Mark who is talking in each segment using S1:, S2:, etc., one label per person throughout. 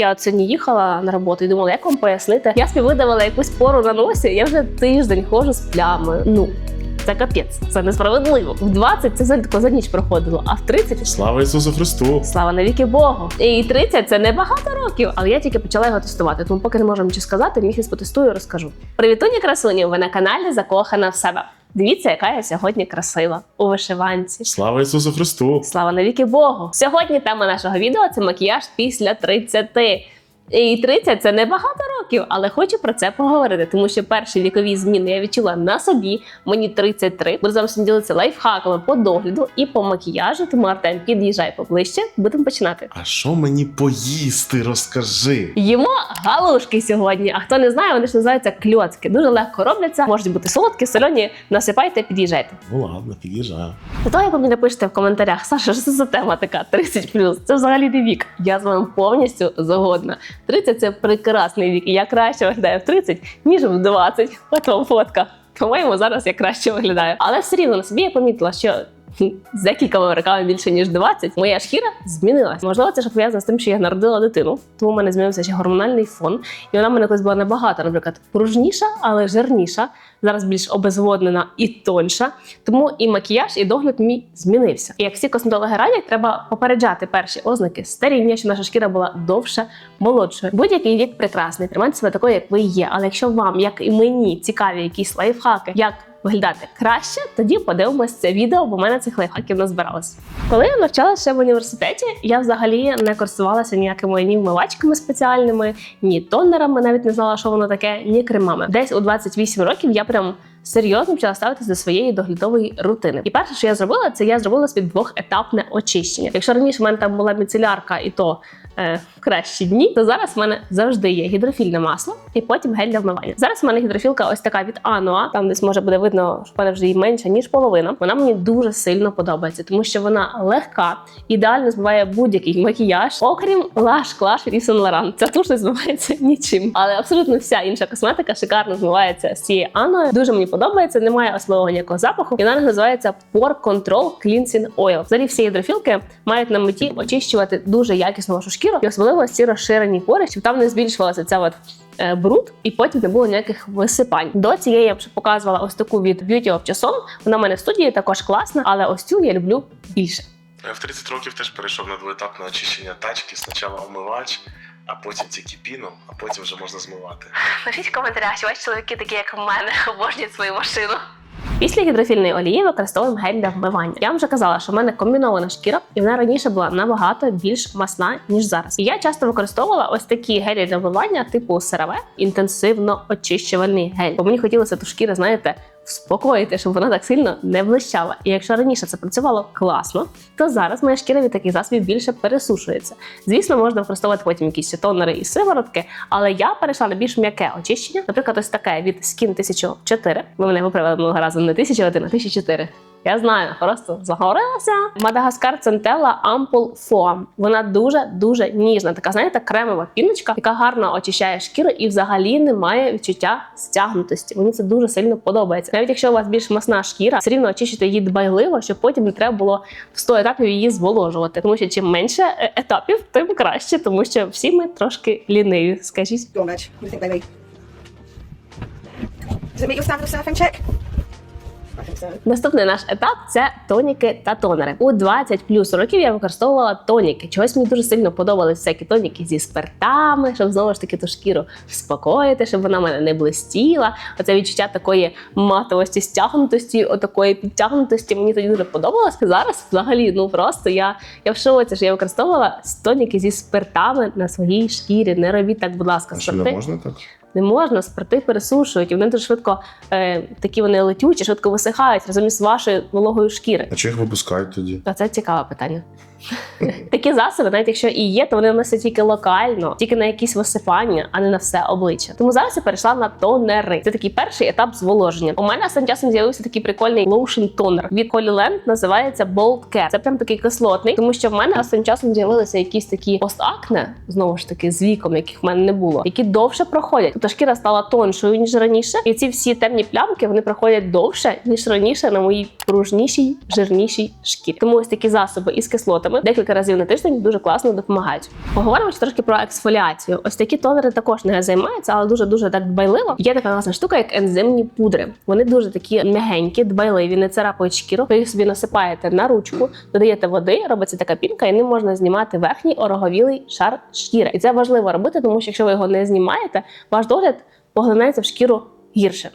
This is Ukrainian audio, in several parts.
S1: Я от сьогодні їхала на роботу і думала, як вам пояснити. Я собі видавала якусь пору на носі. Я вже тиждень ходжу з плямою. Ну. Це капець, це несправедливо. В 20 це за, за ніч проходило, а в 30
S2: Слава Ісусу Христу!
S1: Слава навіки Богу. І 30 це не багато років, але я тільки почала його тестувати. Тому поки не можу нічого сказати, місяць потестую, розкажу. Привітуні красуні! Ви на каналі Закохана в себе. Дивіться, яка я сьогодні красива у вишиванці.
S2: Слава Ісусу Христу!
S1: Слава навіки Богу! Сьогодні тема нашого відео це макіяж після 30. І 30 це не багато років, але хочу про це поговорити, тому що перші вікові зміни я відчула на собі. Мені 33. Буду з вами ділитися лайфхаками по догляду і по макіяжу. Тому Артем, під'їжджай поближче, будемо починати.
S2: А що мені поїсти? Розкажи.
S1: Їмо галушки сьогодні. А хто не знає, вони ж називаються кльоцки. Дуже легко робляться. Можуть бути солодкі, солені. Насипайте, під'їжджайте.
S2: Ну ладно, під'їжджаю.
S1: До того, як ви мені напишете в коментарях, Саша, що це за тема така 30 Це взагалі не вік. Я з вами повністю згодна. 30 це прекрасний вік. І я краще виглядаю в 30, ніж в 20. От вам фотка. По-моєму, зараз я краще виглядаю. Але все рівно на собі я помітила, що з декількома роками більше ніж 20, моя шкіра змінилась. Можливо, це ж пов'язано з тим, що я народила дитину, тому в мене змінився ще гормональний фон, і вона в мене колись була набагато, наприклад, пружніша, але жирніша. Зараз більш обезводнена і тонша. Тому і макіяж, і догляд мій змінився. І як всі косметологи радять, треба попереджати перші ознаки старіння, що наша шкіра була довше, молодшою. Будь-який вік прекрасний, тримайте себе такою, як ви є. Але якщо вам, як і мені, цікаві якісь лайфхаки, як виглядати краще, тоді подивимось це відео, бо в мене цих лайфхаків назбиралось. Коли я навчалася ще в університеті, я взагалі не користувалася ніякими ні вмивачками спеціальними, ні тонерами, навіть не знала, що воно таке, ні кремами. Десь у 28 років я прям серйозно почала ставитися до своєї доглядової рутини. І перше, що я зробила, це я зробила собі двохетапне очищення. Якщо раніше в мене там була міцелярка і то е, в кращі дні, то зараз в мене завжди є гідрофільне масло і потім гель для вмивання. Зараз в мене гідрофілка ось така від Ануа. Там десь може буде видно, що в мене вже її менше ніж половина. Вона мені дуже сильно подобається, тому що вона легка, ідеально змиває будь-який макіяж, окрім Lash Clash і Saint Laurent. Ця туш не змивається нічим. Але абсолютно вся інша косметика шикарно змивається з цією Аною. Дуже мені подобається, немає особливого ніякого запаху. І вона називається Pore Control Cleansing Oil. Взагалі всі гідрофілки мають на меті очищувати дуже якісно вашу шкіру, і особливо ці розширені пори, щоб там не збільшувалася ця от. е, Бруд, і потім не було ніяких висипань. До цієї я вже показувала ось таку від Beauty of Jason. Вона в мене в студії також класна, але ось цю я люблю більше.
S2: В 30 років теж перейшов на двоетапне очищення тачки. Спочатку омивач, а потім тільки піну, а потім вже можна змивати.
S1: Пишіть в коментарях, що ваші чоловіки такі, як в мене, обожнюють свою машину. Після гідрофільної олії використовуємо гель для вмивання. Я вам вже казала, що в мене комбінована шкіра, і вона раніше була набагато більш масна, ніж зараз. І я часто використовувала ось такі гелі для вмивання, типу CeraVe, інтенсивно очищувальний гель. Бо мені хотілося ту шкіру, знаєте, вспокоїти, щоб вона так сильно не блищала. І якщо раніше це працювало класно, то зараз моя шкіра від таких засобів більше пересушується. Звісно, можна використовувати потім якісь тонери і сиворотки, але я перейшла на більш м'яке очищення. Наприклад, ось таке від Skin 1004. Ви мене виправили минулого разу не 1001, а 1004. Я знаю, просто загорилася. Мадагаскар Центелла Ампул Foam. Вона дуже дуже ніжна. Така, знаєте, кремова піночка, яка гарно очищає шкіру і взагалі не має відчуття стягнутості. Мені це дуже сильно подобається. Навіть якщо у вас більш масна шкіра, все рівно очищуйте її дбайливо, щоб потім не треба було в 100 етапів її зволожувати. Тому що чим менше е, етапів, тим краще, тому що всі ми трошки ліниві. Скажіть.
S3: On, Reg. What? Does it meet your standard of surfing check?
S1: Наступний наш етап це тоніки та тонери. У 20 плюс років я використовувала тоніки. Чогось мені дуже сильно подобались всякі тоніки зі спиртами, щоб знову ж таки ту шкіру вспокоїти, щоб вона в мене не блистіла. Оце відчуття такої матовості, стягнутості, отакої підтягнутості. Мені тоді дуже подобалось. Зараз взагалі, ну просто я, я в шоці, що я використовувала тоніки зі спиртами на своїй шкірі. Не робіть так, будь ласка,
S2: А що
S1: спирти
S2: не можна так?
S1: Не можна, спирти пересушують, і вони дуже швидко е, такі вони летючі, швидко висихають разом із вашою вологою шкіри.
S2: А чи їх випускають тоді?
S1: А це цікаве питання. Такі засоби, навіть якщо і є, то вони наносять тільки локально, тільки на якісь висипання, а не на все обличчя. Тому зараз я перейшла на тонери. Це такий перший етап зволоження. У мене останнім часом з'явився такий прикольний лоушн тонер від Holy Land, називається Bold Care. Це прям такий кислотний, тому що в мене останнім часом з'явилися якісь такі постакне, знову ж таки, з віком, яких в мене не було, які довше проходять. Тобто шкіра стала тоншою ніж раніше, і ці всі темні плямки вони проходять довше ніж раніше на моїй пружнішій, жирнішій шкірі. Тому ось такі засоби із кислотами декілька разів на тиждень дуже класно допомагають. Поговоримо трошки про ексфоліацію. Ось такі тонери також не займаються, але дуже дуже так дбайливо. Є така класна штука, як ензимні пудри. Вони дуже такі м'ягенькі, дбайливі, не царапають шкіру. Ви їх собі насипаєте на ручку, додаєте води, робиться така пінка, і ним можна знімати верхній ороговілий шар шкіри. І це важливо робити, тому що якщо ви його не знімаєте, ваш догляд поглинається в шкіру гірше.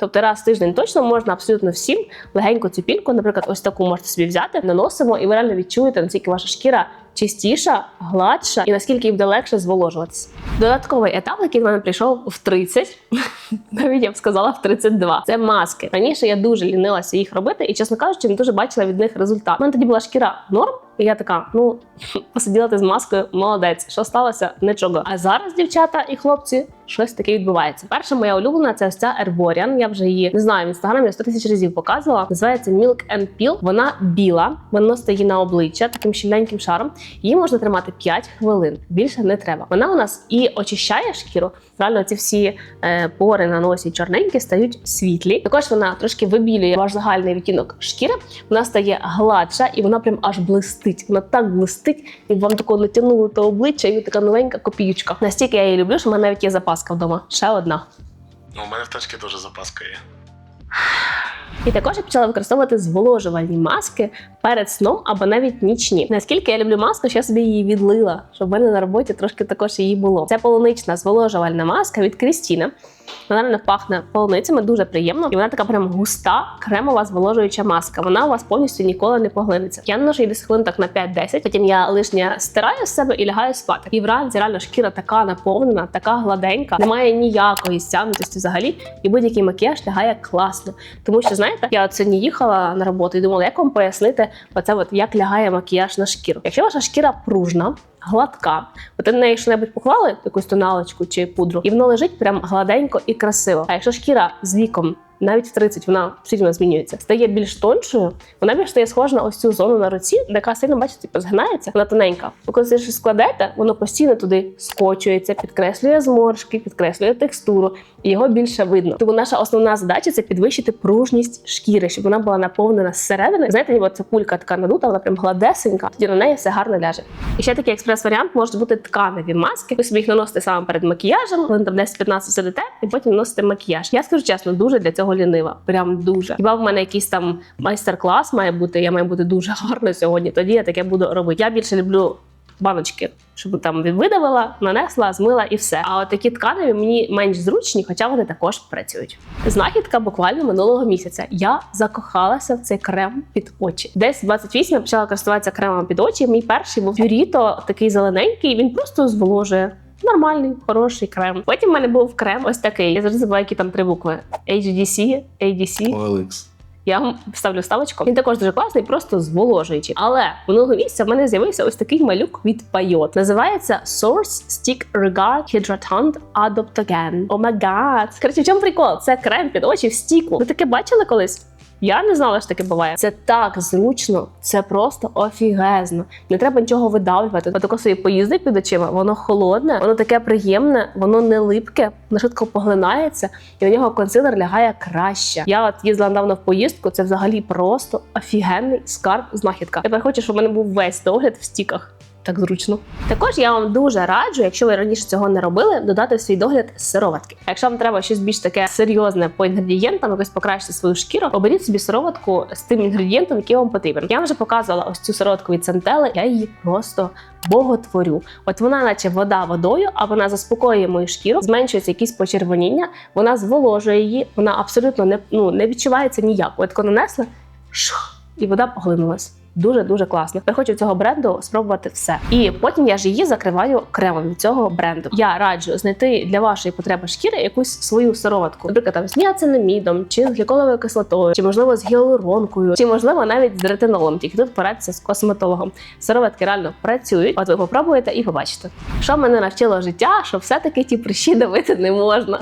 S1: Тобто раз в тиждень точно можна абсолютно всім легенько цю пінку, наприклад, ось таку можете собі взяти, наносимо, і ви реально відчуєте, наскільки ваша шкіра чистіша, гладша і наскільки їм буде легше зволожуватися. Додатковий етап, який в мене прийшов в 30, навіть я б сказала в 32. Це маски. Раніше я дуже лінилася їх робити, і чесно кажучи, не дуже бачила від них результат. У мене тоді була шкіра норм, і я така, ну посиділа ти з маскою, молодець. Що сталося? Нічого. А зараз, дівчата і хлопці, щось таке відбувається. Перша моя улюблена це ось ця Herborian. Я вже її не знаю в інстаграмі я 100 тисяч разів показувала. Називається Milk and Peel. Вона біла, воно стає на обличчя таким щільненьким шаром. Її можна тримати 5 хвилин. Більше не треба. Вона у нас і очищає шкіру. Реально, ці всі е, пори на носі чорненькі стають світлі. Також вона трошки вибілює ваш загальний відтінок шкіри. Вона стає гладша і вона прям аж блистить. Вона так блистить, як вам такого натягнуло то обличчя, і така новенька копіючка. Настільки я її люблю, що в мене навіть є запаска вдома. Ще одна.
S2: Ну, у мене в тачці дуже запаска є.
S1: І також я почала використовувати зволожувальні маски перед сном або навіть нічні. Наскільки я люблю маску, що я собі її відлила, щоб в мене на роботі трошки також її було. Це полунична зволожувальна маска від Крістіна. Вона реально пахне полуницями дуже приємно, і вона така прям густа, кремова зволожуюча маска. Вона у вас повністю ніколи не поглинеться. Я наношу її десь хвилин так на 5-10, потім я лишнє стираю з себе і лягаю спати. І вранці реально шкіра така наповнена, така гладенька, немає ніякої стягнутості взагалі, і будь-який макіяж лягає класно. Тому що знаєте, я от сьогодні їхала на роботу і думала, як вам пояснити оце, от як лягає макіяж на шкіру. Якщо ваша шкіра пружна. Гладка, от ти на неї що-небудь поклали, якусь тоналочку чи пудру, і воно лежить прям гладенько і красиво. А якщо шкіра з віком навіть в 30 вона сильно змінюється, стає більш тоншою, вона більш стає схожа на ось цю зону на руці, яка сильно бачите, типу, згинається, вона тоненька. Ви коли щось складете, воно постійно туди скочується, підкреслює зморшки, підкреслює текстуру, і його більше видно. Тому наша основна задача це підвищити пружність шкіри, щоб вона була наповнена зсередини. Знаєте, ніби ця пулька така надута, вона прям гладесенька, тоді на неї все гарно ляже. І ще такий експрес-варіант можуть бути тканеві маски. Ви собі їх наносите саме перед макіяжем, коли там 10-15 сидите, і потім наносите макіяж. Я скажу чесно, дуже для цього лінива. Прям дуже. Хіба в мене якийсь там майстер-клас має бути, я маю бути дуже гарно сьогодні. Тоді я таке буду робити. Я більше люблю. Баночки, щоб там видавила, нанесла, змила і все. А от такі тканеві мені менш зручні, хоча вони також працюють. Знахідка буквально минулого місяця. Я закохалася в цей крем під очі. Десь 28 я почала користуватися кремом під очі. Мій перший був Purito, такий зелененький. Він просто зволожує. Нормальний, хороший крем. Потім в мене був крем ось такий. Я завжди забуваю, які там три букви: HDC, ADC.
S2: OLX.
S1: Я вам ставлю ставочку. Він також дуже класний, просто зволожуючий. Але минулого місяця в мене з'явився ось такий малюк від Пайот. Називається Source Stick Regard Hydratant Adoptogen. О май гад. Коротше, в чому прикол? Це крем під очі в стіку. Ви таке бачили колись? Я не знала, що таке буває. Це так зручно, це просто офігезно. Не треба нічого видавлювати. Отако собі поїздить під очима, воно холодне, воно таке приємне, воно не липке, воно швидко поглинається, і на нього консилер лягає краще. Я от їздила недавно в поїздку. Це взагалі просто офігенний скарб знахідка. Тепер хочу, щоб у мене був весь догляд в стіках. Так зручно. Також я вам дуже раджу, якщо ви раніше цього не робили, додати в свій догляд сироватки. А Якщо вам треба щось більш таке серйозне по інгредієнтам, якось покращити свою шкіру, оберіть собі сироватку з тим інгредієнтом, який вам потрібен. Я вам вже показувала ось цю сироватку від Сантели. Я її просто боготворю. От вона, наче вода водою, а вона заспокоює мою шкіру, зменшується якісь почервоніння, вона зволожує її, вона абсолютно не, ну, не відчувається ніяк. От коли нанесла, шух, і вода поглинулась. Дуже дуже класно. Я хочу цього бренду спробувати все. І потім я ж її закриваю кремом від цього бренду. Я раджу знайти для вашої потреби шкіри якусь свою сироватку, наприклад, там з ніацинамідом, чи з гліколовою кислотою, чи можливо з гіалуронкою, чи можливо навіть з ретинолом. Тільки тут порадьтеся з косметологом. Сироватки реально працюють. От ви попробуєте і побачите. Що мене навчило життя, що все-таки ті прищі давити не можна.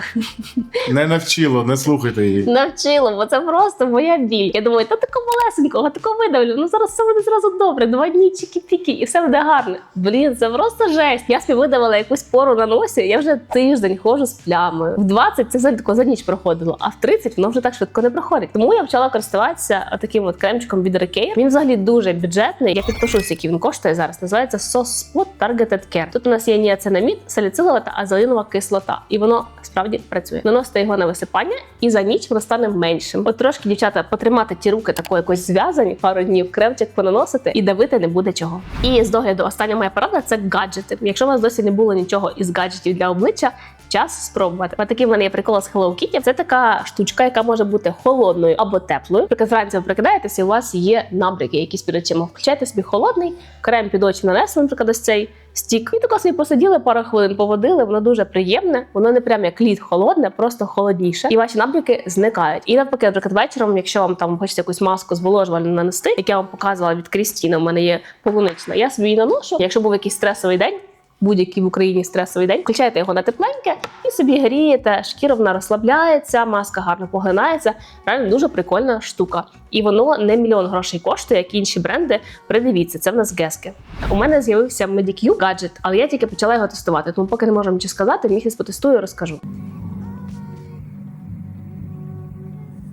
S2: Не навчило, не слухайте її.
S1: Навчило, бо це просто моя біль. Я думаю, та такого малесенького, такого видавлю. Ну зараз все буде зразу добре. Два дні чікі-пікі, і все буде гарно. Блін, це просто жесть. Я собі видавала якусь пору на носі. Я вже тиждень ходжу з плямою. В 20 це тако за ніч проходило, а в 30 воно вже так швидко не проходить. Тому я почала користуватися таким от кремчиком від Recare. Він взагалі дуже бюджетний. Я підпишусь, який він коштує зараз. Називається SOS Spot Targeted Care. Тут у нас є ніацинамід, саліцилова та азолинова кислота, і воно справді працює. Наносите його на висипання, і за ніч воно стане меншим. От трошки дівчата потримати ті руки тако якось зв'язані, пару днів кремчик понаносити і давити не буде чого. І з догляду остання моя порада це гаджети. Якщо у вас досі не було нічого із гаджетів для обличчя. Час спробувати. Ось такий в мене є прикол з Hello Kitty. Це така штучка, яка може бути холодною або теплою. Наприклад, вранці ви прикидаєтеся, у вас є набряки, якісь під очима. Включайте собі холодний, крем під очі нанесли, наприклад, ось цей стік. І тако собі посиділи пару хвилин, поводили. Воно дуже приємне. Воно не прям як лід холодне, просто холодніше. І ваші набряки зникають. І навпаки, наприклад, вечором, якщо вам там хочеться якусь маску зволожувальну нанести, як я вам показувала від Крістіна, у мене є полунична. Я собі її наношу. Якщо був якийсь стресовий день. Будь-який в Україні стресовий день, включаєте його на тепленьке і собі грієте, шкіра вона розслабляється, маска гарно поглинається. Реально дуже прикольна штука. І воно не мільйон грошей коштує, як інші бренди. Придивіться, це в нас гески. У мене з'явився Medicube гаджет, але я тільки почала його тестувати, тому поки не можу нічого сказати. Місяць потестую, розкажу.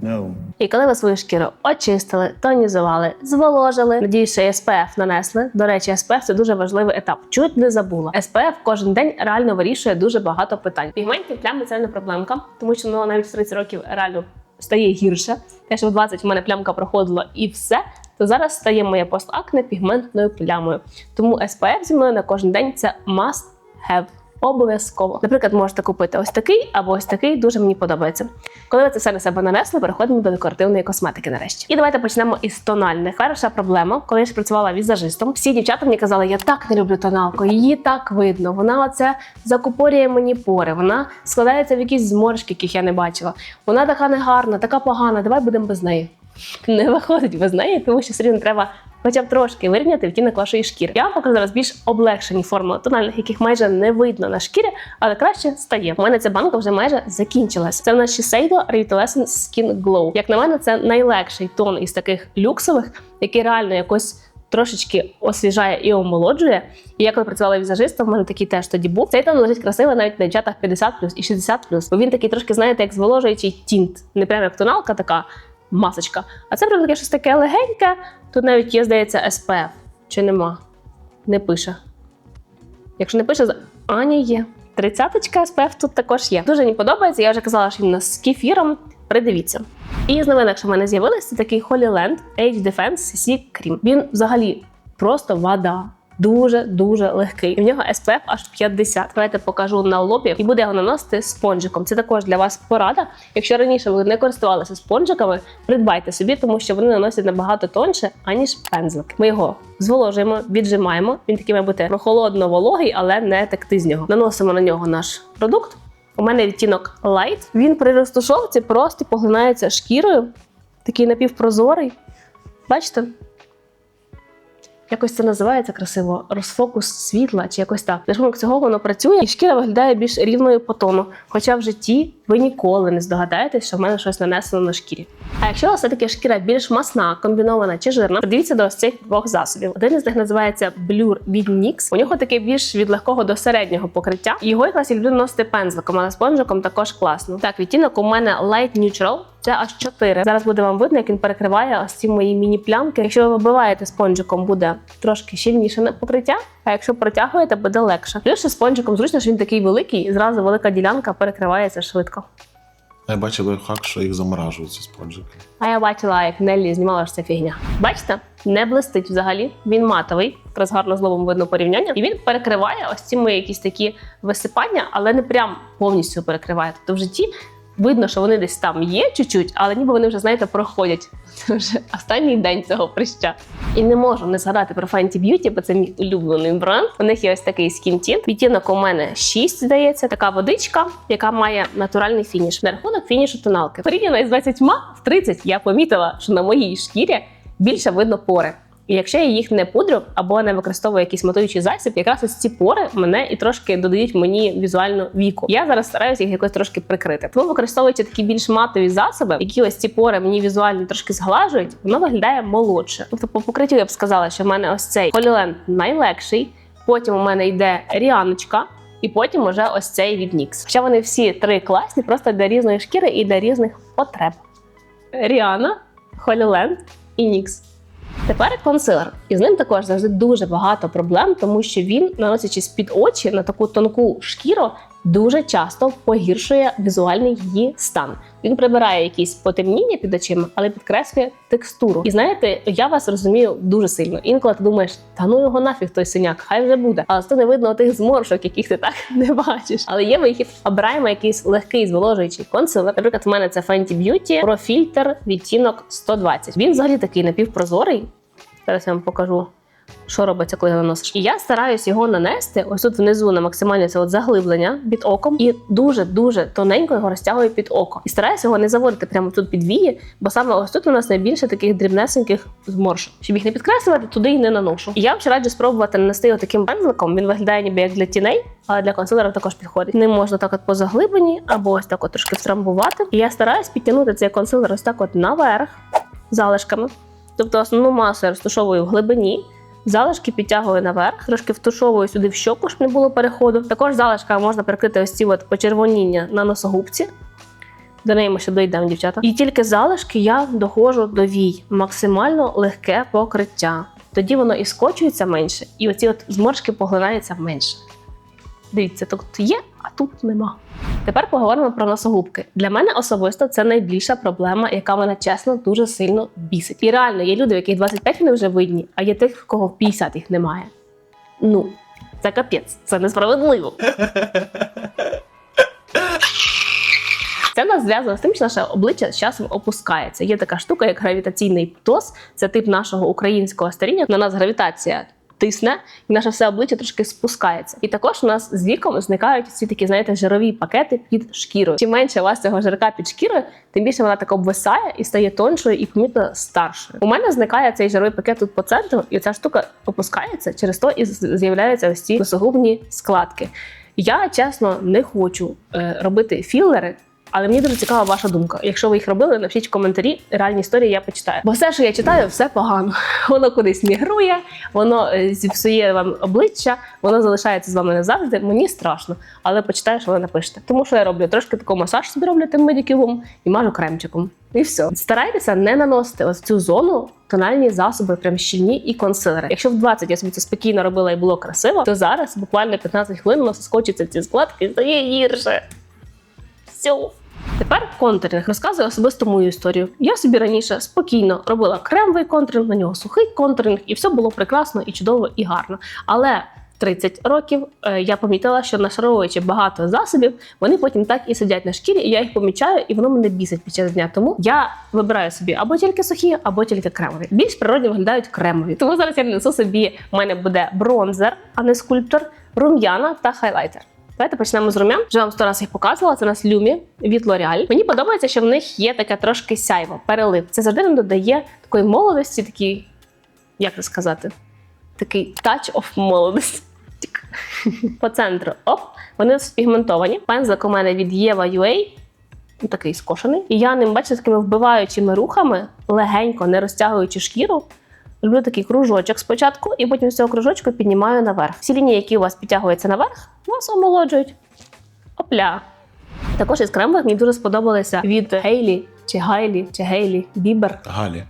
S4: No.
S1: І коли ви свою шкіру очистили, тонізували, зволожили, надіюсь, що SPF нанесли. До речі, SPF – це дуже важливий етап. Чуть не забула. SPF кожен день реально вирішує дуже багато питань. Пігментні плями це не проблемка, тому що ну, навіть в 30 років реально стає гірше. Те, що в 20 в мене плямка проходила і все. То зараз стає моє постакне пігментною плямою. Тому SPF зі мною на кожен день це must have. Обов'язково. Наприклад, можете купити ось такий або ось такий, дуже мені подобається. Коли ви це все на себе нанесли, переходимо до декоративної косметики нарешті. І давайте почнемо із тональних. Перша проблема, коли я ж працювала візажистом, всі дівчата мені казали, я так не люблю тоналку, її так видно. Вона оце закупорює мені пори, вона складається в якісь зморшки, яких я не бачила. Вона така негарна, така погана. Давай будемо без неї. Не виходить без неї, тому що все рівно треба хоча б трошки вирівняти відтінок вашої шкіри. Я вам покажу зараз більш облегшені формули тональних, яких майже не видно на шкірі, але краще стає. У мене ця банка вже майже закінчилась. Це в нас Shiseido Revitalising Skin Glow. Як на мене, це найлегший тон із таких люксових, який реально якось. Трошечки освіжає і омолоджує. І я коли працювала візажистом, в мене такий теж тоді був. Цей тон лежить красиво навіть на дівчатах 50 і 60 Бо він такий трошки, знаєте, як зволожуючий тінт. Не прямо як тоналка така масочка. А це таке щось таке легеньке. Тут навіть є, здається, SPF. Чи нема? Не пише. Якщо не пише, а ні, є. Тридцяточка SPF тут також є. Дуже мені подобається. Я вже казала, що він нас з кефіром. Придивіться. І з новинок, що в мене з'явилися, це такий Holy Land Age Defense CC Cream. Він взагалі просто вода. Дуже дуже легкий. І в нього SPF аж 50. Давайте покажу на лобі і буде його наносити спонжиком. Це також для вас порада. Якщо раніше ви не користувалися спонжиками, придбайте собі, тому що вони наносять набагато тонше, аніж пензлик. Ми його зволожуємо, віджимаємо. Він такий має бути прохолодно вологий, але не текти з нього. Наносимо на нього наш продукт. У мене відтінок Light. Він при розтушовці просто поглинається шкірою. Такий напівпрозорий. Бачите? Якось це називається красиво розфокус світла чи якось так. За рахунок цього воно працює, і шкіра виглядає більш рівною по тону. Хоча в житті ви ніколи не здогадаєтесь, що в мене щось нанесено на шкірі. А якщо у вас все-таки шкіра більш масна, комбінована чи жирна, подивіться до ось цих двох засобів. Один із них називається Blur від NYX. У нього такий більш від легкого до середнього покриття. Його якраз я люблю носити пензликом, але спонжиком також класно. Так, відтінок у мене Light Neutral. Це аж 4. Зараз буде вам видно, як він перекриває ось ці мої міні-плямки. Якщо ви вибиваєте спонжиком, буде трошки щільніше на покриття. А якщо протягуєте, буде легше. Плюс ще спонжиком зручно, що він такий великий, і зразу велика ділянка перекривається швидко.
S2: Я бачив лайфхак, що їх заморажують ці спонжики.
S1: А я бачила, як Неллі знімала що це фігня. Бачите, не блистить взагалі. Він матовий, якраз гарно з лобом видно порівняння. І він перекриває ось ці мої якісь такі висипання, але не прям повністю перекриває. Тобто в житті видно, що вони десь там є чуть-чуть, але ніби вони вже, знаєте, проходять. Вже останній день цього прища. І не можу не згадати про Fenty Beauty, бо це мій улюблений бренд. У них є ось такий Tint. Відтінок у мене 6, здається, така водичка, яка має натуральний фініш. На рахунок фінішу тоналки. Порівняно із 20 в 30 я помітила, що на моїй шкірі більше видно пори. І якщо я їх не пудрю або не використовую якийсь матуючий засіб, якраз ось ці пори мене і трошки додають мені візуальну віку. Я зараз стараюся їх якось трошки прикрити. Тому використовуючи такі більш матові засоби, які ось ці пори мені візуально трошки зглажують, воно виглядає молодше. Тобто, по покриттю я б сказала, що в мене ось цей Holy найлегший. Потім у мене йде Ріаночка. І потім уже ось цей від NYX. Хоча вони всі три класні, просто для різної шкіри і для різних потреб. Ріана, Holy і NYX. Тепер консилер. І з ним також завжди дуже багато проблем, тому що він, наносячись під очі на таку тонку шкіру, дуже часто погіршує візуальний її стан. Він прибирає якісь потемніння під очима, але підкреслює текстуру. І знаєте, я вас розумію дуже сильно. Інколи ти думаєш, та ну його нафіг той синяк, хай вже буде. Але то не видно тих зморшок, яких ти так не бачиш. Але є вихід. Обираємо якийсь легкий зволожуючий консилер. Наприклад, у мене це Fenty Beauty Pro Filter відтінок 120. Він взагалі такий напівпрозорий. Зараз я вам покажу. Що робиться, коли його наносиш? І я стараюсь його нанести ось тут внизу на максимальне це от заглиблення під оком, і дуже дуже тоненько його розтягую під око. І стараюся його не заводити прямо тут під вії, бо саме ось тут у нас найбільше таких дрібнесеньких зморшок. Щоб їх не підкреслювати, туди і не наношу. І я ще раджу спробувати нанести його таким пензликом. Він виглядає ніби як для тіней, але для консилера також підходить. Ним можна так от по заглибленні або ось так от трошки втрамбувати. І я стараюсь підтягнути цей консилер ось так от наверх залишками. Тобто основну масу я розташовую в глибині. Залишки підтягую наверх, трошки втушовую сюди в щоку, щоб не було переходу. Також залишка можна прикрити ось ці от почервоніння на носогубці. До неї ми ще дійдемо, дівчата. І тільки залишки я доходжу до вій. Максимально легке покриття. Тоді воно і скочується менше, і оці от зморшки поглинаються менше. Дивіться, тут є, а тут нема. Тепер поговоримо про носогубки. Для мене особисто це найбільша проблема, яка мене чесно дуже сильно бісить. І реально є люди, в яких 25 вони вже видні, а є тих, в кого в 50 їх немає. Ну, це капець, це несправедливо. Це нас зв'язано з тим, що наше обличчя з часом опускається. Є така штука, як гравітаційний птоз. Це тип нашого українського старіння. На нас гравітація тисне, і наше все обличчя трошки спускається. І також у нас з віком зникають ці такі, знаєте, жирові пакети під шкірою. Чим менше у вас цього жирка під шкірою, тим більше вона так обвисає і стає тоншою і помітно старшою. У мене зникає цей жировий пакет тут по центру, і ця штука опускається через то і з'являються ось ці носогубні складки. Я чесно не хочу е, робити філери. Але мені дуже цікава ваша думка. Якщо ви їх робили, напишіть в коментарі. Реальні історії я почитаю. Бо все, що я читаю, все погано. Воно кудись мігрує, воно е, зіпсує вам обличчя, воно залишається з вами назавжди. Мені страшно, але почитаю, що ви напишете. Тому що я роблю трошки такий масаж собі роблю тим медиківом і мажу кремчиком. І все. Старайтеся не наносити ось в цю зону тональні засоби, прям щільні і консилери. Якщо в 20 я собі це спокійно робила і було красиво, то зараз буквально 15 хвилин у нас скочиться ці складки і стає гірше. Все. Тепер контуринг. Розказую особисто мою історію. Я собі раніше спокійно робила кремовий контуринг, на нього сухий контуринг, і все було прекрасно і чудово і гарно. Але 30 років е, я помітила, що нашаровуючи багато засобів, вони потім так і сидять на шкірі, і я їх помічаю, і воно мене бісить під час дня. Тому я вибираю собі або тільки сухі, або тільки кремові. Більш природні виглядають кремові. Тому зараз я несу собі. У мене буде бронзер, а не скульптор, рум'яна та хайлайтер. Давайте почнемо з рум'ян. Вже вам сто раз їх показувала. Це у нас Люмі від L'Oreal. Мені подобається, що в них є таке трошки сяйво, перелив. Це завжди нам додає такої молодості, такий, як це сказати, такий touch of молодості. По центру. Оп, вони спігментовані. Пензлик у мене від Єва UA. Такий скошений. І я ним, бачите, такими вбиваючими рухами, легенько, не розтягуючи шкіру, Роблю такий кружочок спочатку, і потім з цього кружочку піднімаю наверх. Всі лінії, які у вас підтягуються наверх, вас омолоджують. Опля. Також із кремових мені дуже сподобалися від Гейлі чи Гайлі чи Гейлі Бібер.
S4: Галі.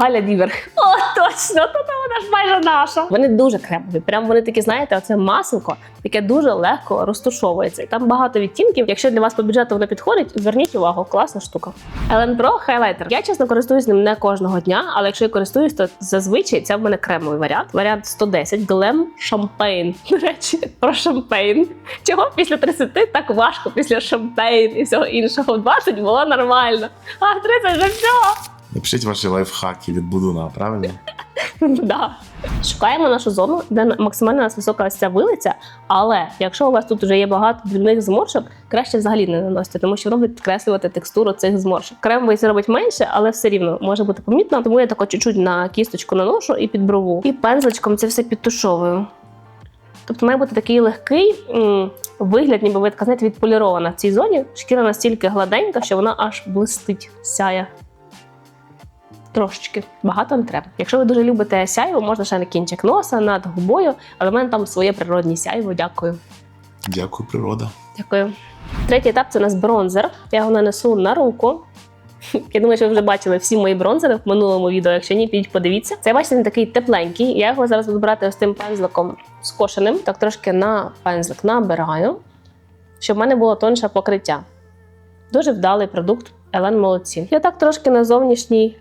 S1: Галя Бібер. О, точно! То вона ж майже наша. Вони дуже кремові. Прям вони такі, знаєте, оце маселко, яке дуже легко розтушовується. І там багато відтінків. Якщо для вас по бюджету воно підходить, зверніть увагу, класна штука. Ellen Pro хайлайтер. Я чесно користуюсь ним не кожного дня, але якщо я користуюсь, то зазвичай це в мене кремовий варіант. Варіант 110 Glam Champagne. До речі, про шампейн. Чого після 30 так важко після шампейн і всього іншого? В 20 було нормально. А в 30 вже все.
S2: Напишіть ваші лайфхаки від будуна, правильно?
S1: Да. Шукаємо нашу зону, де максимально у нас висока ця вилиця. Але якщо у вас тут вже є багато дрібних зморшок, краще взагалі не наносити, тому що буде підкреслювати текстуру цих зморшок. Кремовий робить менше, але все рівно може бути помітно. Тому я тако чуть-чуть на кісточку наношу і під брову. І пензличком це все підтушовую. Тобто має бути такий легкий м, вигляд, ніби ви така знаєте, відполірована в цій зоні. Шкіра настільки гладенька, що вона аж блистить, сяє. Трошечки багато не треба. Якщо ви дуже любите сяйво, можна ще на кінчик носа над губою, але в мене там своє природні сяйво. Дякую.
S2: Дякую, природа.
S1: Дякую. Третій етап це у нас бронзер. Я його нанесу на руку. Я думаю, що ви вже бачили всі мої бронзери в минулому відео. Якщо ні, підіть подивіться. Це бачите, він такий тепленький. Я його зараз буду брати ось тим пензликом скошеним. Так трошки на пензлик набираю, щоб в мене було тонше покриття. Дуже вдалий продукт. Елен молодці. Я так трошки на зовнішній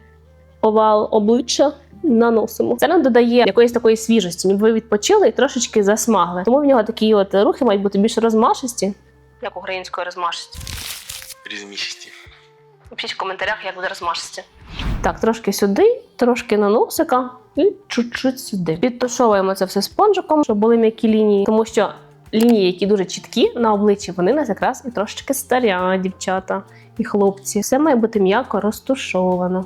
S1: овал обличчя наносимо. Це нам додає якоїсь такої свіжості, ніби ви відпочили і трошечки засмагли. Тому в нього такі от рухи мають бути більш розмашисті. Як українською розмашисті.
S2: Різмішісті.
S1: Пишіть в коментарях, як буде розмашисті. Так, трошки сюди, трошки на носика і чуть-чуть сюди. Підтушовуємо це все спонжиком, щоб були м'які лінії, тому що лінії, які дуже чіткі на обличчі, вони нас якраз і трошечки старя, дівчата і хлопці. Все має бути м'яко розтушовано.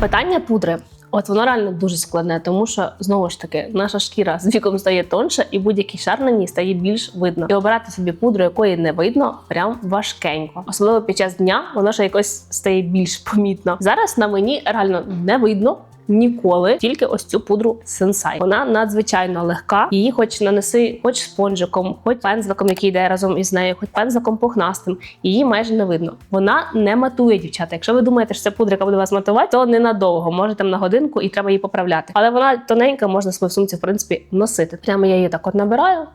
S1: Питання пудри. От воно реально дуже складне, тому що знову ж таки наша шкіра з віком стає тонше, і будь-який шар на ній стає більш видно. І обирати собі пудру, якої не видно, прям важкенько. Особливо під час дня воно ще якось стає більш помітно. Зараз на мені реально не видно. Ніколи тільки ось цю пудру Sensai. Вона надзвичайно легка. Її хоч нанеси, хоч спонжиком, хоч пензликом, який йде разом із нею, хоч пензликом пухнастим. Її майже не видно. Вона не матує дівчата. Якщо ви думаєте, що це пудра, яка буде вас матувати, то ненадовго. Може там на годинку і треба її поправляти. Але вона тоненька, можна свою сумці, в принципі, носити. Прямо я її так от набираю.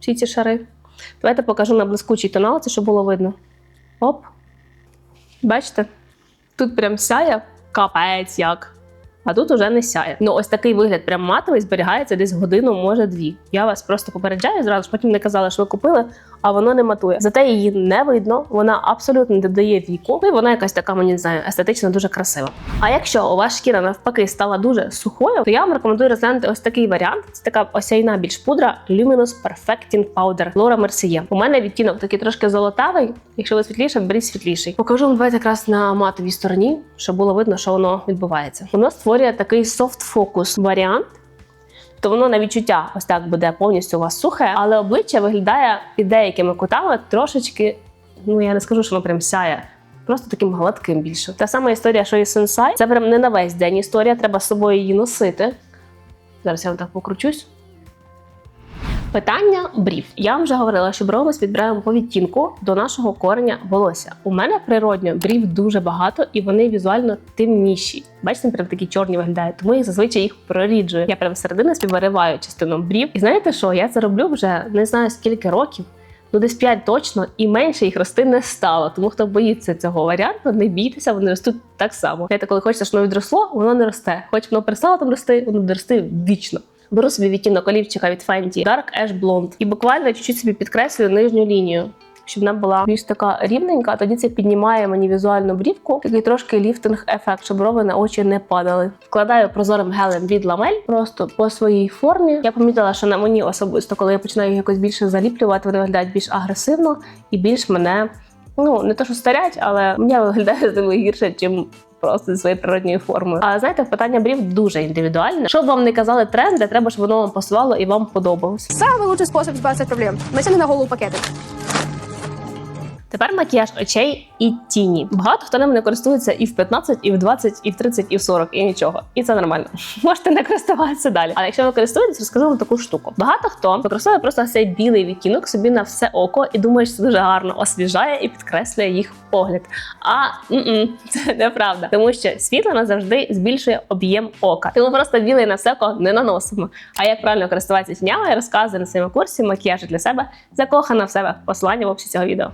S1: Всі ці шари. Давайте покажу на блискучій тоналці, щоб було видно. Оп. Бачите? Тут прям сяє капець як. А тут уже не сяє. Ну, ось такий вигляд прям матовий зберігається десь годину, може дві. Я вас просто попереджаю зразу, ж потім не казала, що ви купили, а воно не матує. Зате її не видно, вона абсолютно не додає віку. Ну і вона якась така, мені не знаю, естетично дуже красива. А якщо у вас шкіра навпаки стала дуже сухою, то я вам рекомендую розглянути ось такий варіант. Це така осяйна більш пудра Luminous Perfecting Powder Laura Mercier. У мене відтінок такий трошки золотавий. Якщо ви світліше, беріть світліший. Покажу вам давайте якраз на матовій стороні, щоб було видно, що воно відбувається. Воно створює такий focus варіант. То воно на відчуття ось так буде повністю у вас сухе, але обличчя виглядає під деякими кутами трошечки, ну я не скажу, що воно прям сяє. Просто таким гладким більше. Та сама історія, що і сенсай. Це прям не на весь день історія, треба з собою її носити. Зараз я вам так покручусь. Питання брів. Я вам вже говорила, що брови підбираємо по відтінку до нашого кореня волосся. У мене природньо брів дуже багато і вони візуально темніші. Бачите, прям такі чорні виглядають, тому я зазвичай їх проріджую. Я прям середини собі частину брів. І знаєте що? Я це роблю вже не знаю скільки років. Ну, десь 5 точно, і менше їх рости не стало. Тому хто боїться цього варіанту, не бійтеся, вони ростуть так само. Знаєте, коли хочеться, щоб воно відросло, воно не росте. Хоч воно перестало там рости, воно буде вічно. Беру собі відтінок олівчика від Fenty Dark Ash Blonde і буквально чуть-чуть собі підкреслюю нижню лінію. Щоб вона була більш така рівненька, тоді це піднімає мені візуальну брівку, такий трошки ліфтинг ефект, щоб брови на очі не падали. Вкладаю прозорим гелем від ламель просто по своїй формі. Я помітила, що на мені особисто, коли я починаю їх якось більше заліплювати, вони виглядають більш агресивно і більш мене ну не то, що старять, але мені виглядає з ними гірше, чим просто зі своєю природньою формою. А знаєте, питання брів дуже індивідуальне. Щоб вам не казали тренди, треба, щоб воно вам пасувало і вам подобалось.
S3: Самый лучший спосіб избавиться проблем. Натяни на голову пакетик.
S1: Тепер макіяж очей і тіні. Багато хто ними не користується і в 15, і в 20, і в 30, і в 40, і нічого. І це нормально. Можете не користуватися далі. Але якщо ви користуєтесь, розкажу вам таку штуку. Багато хто використовує просто цей білий відтінок собі на все око і думає, що це дуже гарно освіжає і підкреслює їх погляд. А м-м, це неправда, тому що світло нас завжди збільшує об'єм ока. Тому просто білий на все око не наносимо. А як правильно користуватися тінями, я розказую на своєму курсі макіяжу для себе закохана в себе. Посилання в описі цього відео.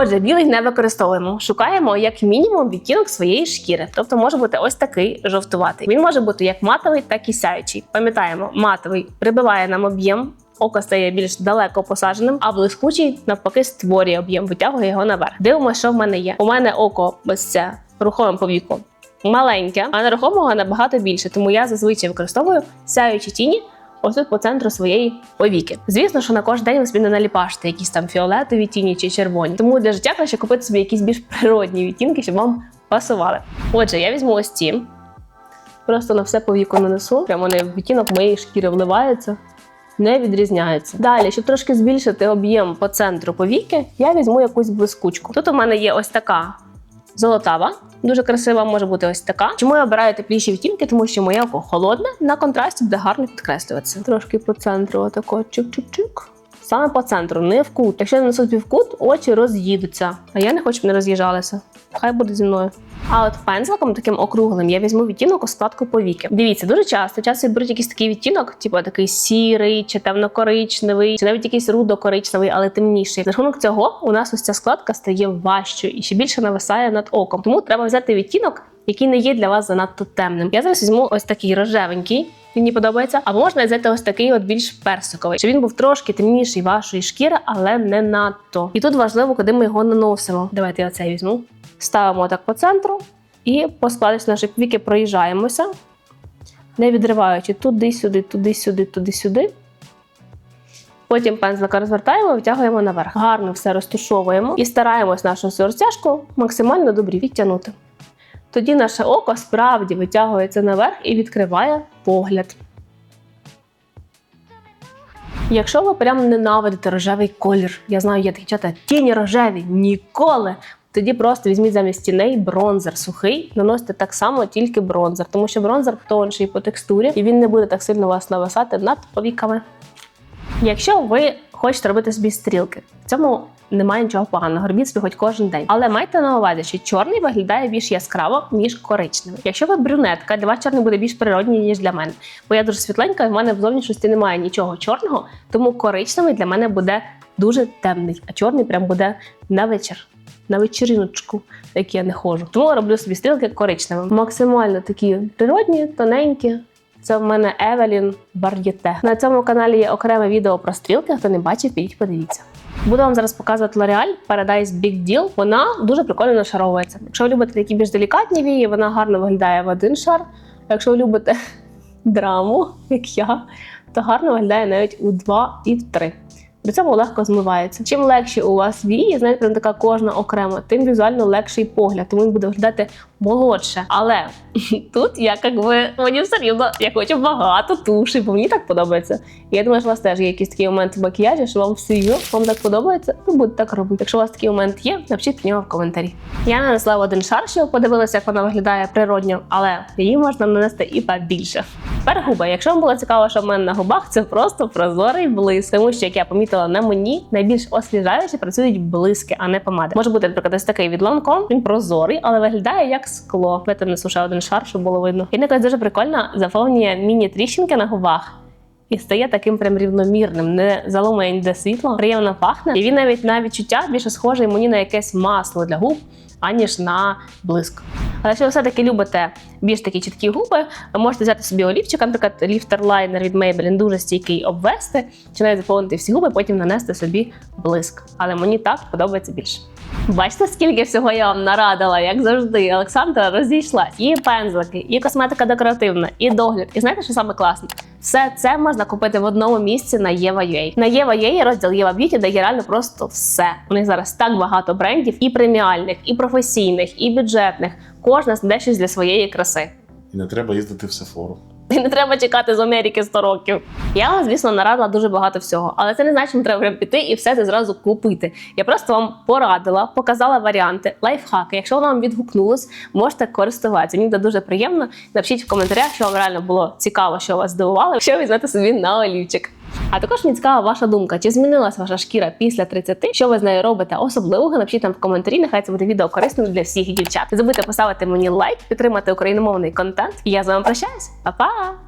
S1: Отже, білий не використовуємо. Шукаємо як мінімум відтінок своєї шкіри. Тобто може бути ось такий жовтуватий. Він може бути як матовий, так і сяючий. Пам'ятаємо, матовий прибиває нам об'єм. Око стає більш далеко посадженим, а блискучий навпаки створює об'єм, витягує його наверх. Дивимося, що в мене є. У мене око ось це рухомим повіком маленьке, а нерухомого набагато більше. Тому я зазвичай використовую сяючі тіні. Ось тут по центру своєї повіки. Звісно, що на кожен день ви собі не наліпашите якісь там фіолетові тіні чи червоні. Тому для життя краще купити собі якісь більш природні відтінки, щоб вам пасували. Отже, я візьму ось ці. Просто на все повіку нанесу. Прямо вони в відтінок моєї шкіри вливаються, не відрізняються. Далі, щоб трошки збільшити об'єм по центру повіки, я візьму якусь блискучку. Тут у мене є ось така золотава. Дуже красива може бути ось така. Чому я обираю тепліші відтінки? Тому що моє око холодне, на контрасті буде гарно підкреслюватися. Трошки по центру, отако чик-чик-чик. Саме по центру, не в кут. Якщо я нанесу півкут, очі роз'їдуться. А я не хочу, щоб не роз'їжджалися. Хай буде зі мною. А от пензликом таким округлим я візьму відтінок у складку повіки. Дивіться, дуже часто часто беруть якийсь такий відтінок, типу такий сірий, чи темно-коричневий, чи навіть якийсь рудо-коричневий, але темніший. За рахунок цього у нас ось ця складка стає важчою і ще більше нависає над оком. Тому треба взяти відтінок, який не є для вас занадто темним. Я зараз візьму ось такий рожевенький. Мені подобається. Або можна взяти ось такий от більш персиковий, щоб він був трошки темніший вашої шкіри, але не надто. І тут важливо, куди ми його наносимо. Давайте я оцей візьму. Ставимо так по центру і по складочці нашої повіки проїжджаємося, не відриваючи туди-сюди, туди-сюди, туди-сюди. Потім пензлика розвертаємо, витягуємо наверх. Гарно все розтушовуємо і стараємось нашу розтяжку максимально добрі відтягнути. Тоді наше око справді витягується наверх і відкриває погляд. Якщо ви прям ненавидите рожевий колір, я знаю, є такі чата тіні рожеві ніколи. Тоді просто візьміть замість тіней бронзер сухий, наносите так само, тільки бронзер, тому що бронзер тонший по текстурі, і він не буде так сильно вас нависати над повіками. Якщо ви хочете робити собі стрілки, в цьому немає нічого поганого, робіть собі хоч кожен день. Але майте на увазі, що чорний виглядає більш яскраво, ніж коричневий. Якщо ви брюнетка, для вас чорний буде більш природній, ніж для мене. Бо я дуже світленька, і в мене в зовнішності немає нічого чорного, тому коричневий для мене буде дуже темний, а чорний прям буде на вечір. На вечериночку, на якій я не ходжу. Тому роблю собі стрілки коричневим. Максимально такі природні, тоненькі, це в мене Евелін Бар'єте. На цьому каналі є окреме відео про стрілки. Хто не бачив, підіть подивіться. Буду вам зараз показувати L'Oreal Paradise Big Deal. Вона дуже прикольно нашаровується. Якщо ви любите такі більш делікатні вії, вона гарно виглядає в один шар. Якщо ви любите драму, як я, то гарно виглядає навіть у два і в три. При цьому легко змивається. Чим легші у вас вії, знаєте, прям така кожна окремо, тим візуально легший погляд, тому він буде виглядати молодше. Але тут я як би мені все рівно, я хочу багато туші, бо мені так подобається. І я думаю, що у вас теж є якісь такі моменти макіяжі, що вам все рівно, вам так подобається, ви будете так робити. Якщо у вас такий момент є, напишіть про нього в коментарі. Я нанесла один шар, щоб подивилася, як вона виглядає природньо, але її можна нанести і побільше. Тепер губи. Якщо вам було цікаво, що в мене на губах, це просто прозорий блиск, тому що як я помітила на мені, найбільш освіжаюче працюють блиски, а не помади. Може бути, наприклад, ось такий від Lancome, Він прозорий, але виглядає як скло. Давайте несу ще один шар, щоб було видно. Він якось дуже прикольно заповнює міні-тріщинки на губах. І стає таким прям рівномірним, не заломає ніде світло, приємно пахне. І він навіть на відчуття більше схожий мені на якесь масло для губ, аніж на блиск. Але якщо ви все-таки любите більш такі чіткі губи, ви можете взяти собі олівчик, наприклад, ліфтер-лайнер від Maybelline дуже стійкий обвести, чи навіть заповнити всі губи, потім нанести собі блиск. Але мені так подобається більше. Бачите, скільки всього я вам нарадила, як завжди. Олександра розійшлась. І пензлики, і косметика декоративна, і догляд. І знаєте, що саме класне? Все це можна купити в одному місці на Єва.ua. На Єва.ua розділ Єва Б'юті, є реально просто все. У них зараз так багато брендів, і преміальних, і професійних, і бюджетних. Кожна знайде щось для своєї краси.
S2: І не треба їздити в Сефору.
S1: І не треба чекати з Америки 100 років. Я вам, звісно, нарадила дуже багато всього, але це не значить, що треба прям піти і все це зразу купити. Я просто вам порадила, показала варіанти, лайфхаки. Якщо воно вам відгукнулось, можете користуватися. Мені буде дуже приємно. Напишіть в коментарях, що вам реально було цікаво, що вас здивувало, що візьмете собі на олівчик. А також мені цікава ваша думка, чи змінилась ваша шкіра після 30? Що ви з нею робите особливого? Напишіть нам в коментарі. Нехай це буде відео корисним для всіх дівчат. Не забудьте поставити мені лайк, підтримати україномовний контент. І я з вами прощаюсь. Па-па!